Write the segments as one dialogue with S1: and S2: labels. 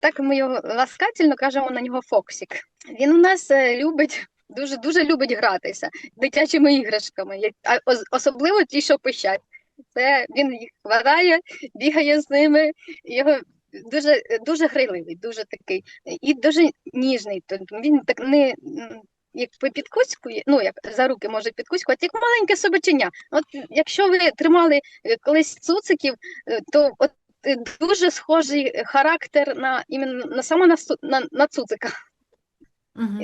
S1: Так ми його ласкательно кажемо на нього Фоксік. Він у нас е, любить. Дуже дуже любить гратися дитячими іграшками, особливо ті, що пищать. Це він їх хватає, бігає з ними. Його дуже дуже грайливий, дуже такий і дуже ніжний. Він так не як підкуськує, ну як за руки може підкуськувати, як маленьке собаченя. От якщо ви тримали е, колись цуциків, е, то от дуже схожий характер на іменно на саме на, на, на цуцика.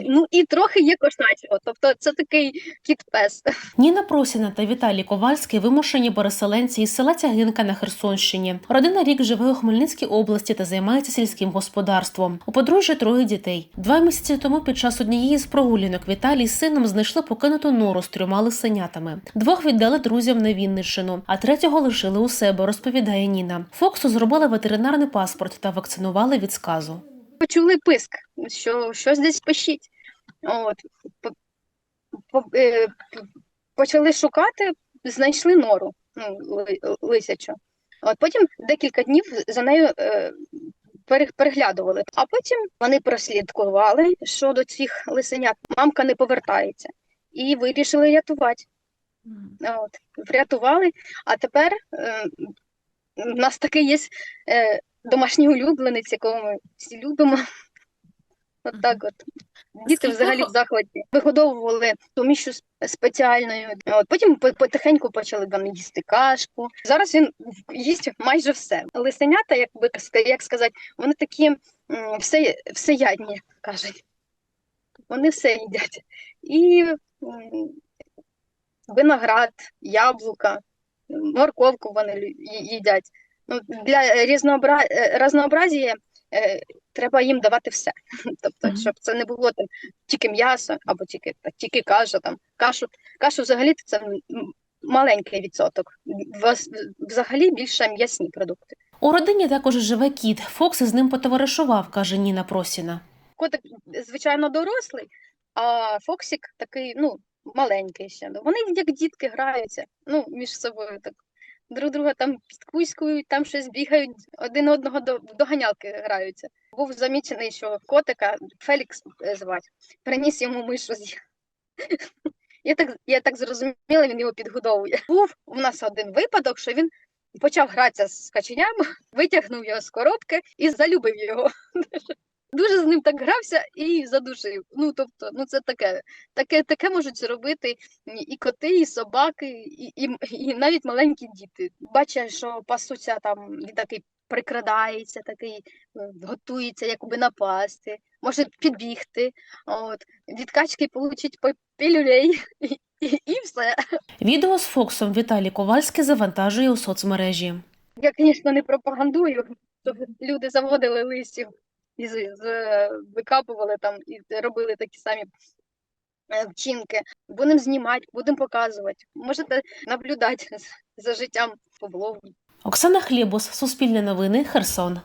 S1: Ну і трохи є кошачого. Тобто це такий кіт-пес.
S2: Ніна Просіна та Віталій Ковальський вимушені переселенці із села Тягинка на Херсонщині. Родина рік живе у Хмельницькій області та займається сільським господарством. У подружжя троє дітей. Два місяці тому під час однієї з прогулянок Віталій з сином знайшли покинуту нору з трьома лисенятами. Двох віддали друзям на Вінниччину, а третього лишили у себе, розповідає Ніна. Фоксу зробили ветеринарний паспорт та вакцинували від сказу.
S1: Почули писк, що щось десь пищить. От, по- е, почали шукати, знайшли нору ну, лисячу. От потім декілька днів за нею е, переглядували. А потім вони прослідкували, що до цих лисенят мамка не повертається, і вирішили рятувати. От, врятували. А тепер е, у нас такий є е, домашній улюбленець, якого ми всі любимо. От так от. Діти взагалі в захваті. Вигодовували сумішу спеціальною. От, потім потихеньку почали там їсти кашку. Зараз він їсть майже все. Лисенята, як би як сказати, вони такі все, всеядні, кажуть. Вони все їдять. І виноград, яблука, морковку вони їдять. Ну, для різнообра... е, разнообразія е, треба їм давати все. Тобто,
S2: Мгм.
S1: щоб це не було там тільки м'ясо або тільки, та- тільки каша. Там. Кашу, кашу взагалі це маленький відсоток. Вз- Взагалі більше м'ясні продукти.
S2: У родині також живе кіт. Фокс із ним потоваришував, каже Ніна Просіна.
S1: Котик, звичайно, дорослий, а Фоксик такий, ну, маленький ще. Вони як дітки граються, ну, між собою так. Друг друга там підкуськують, там щось бігають, один одного до доганялки граються. Був замічений, що котика Фелікс е, звати, приніс йому мишу з. Я так, я так зрозуміла, він його підгодовує. Був у нас один випадок, що він почав гратися з каченям, витягнув його з коробки і залюбив його. Дуже з ним так грався і задушив. Ну тобто, ну це таке, таке, таке можуть зробити і коти, і собаки, і, і, і навіть маленькі діти. Бачать, що пасуться там, він такий прикрадається, такий е, готується якби напасти, може підбігти. От від качки получить по пілюлей і, і, і все.
S2: Відео з Фоксом Віталій Ковальський завантажує у соцмережі.
S1: Я, звісно, не пропагандую, щоб люди заводили листів і викапували там і робили такі самі е, вчинки. Будемо знімати, будемо показувати. Можете наблюдати за життям по.
S2: Оксана Хлібус, Суспільне новини, Херсон.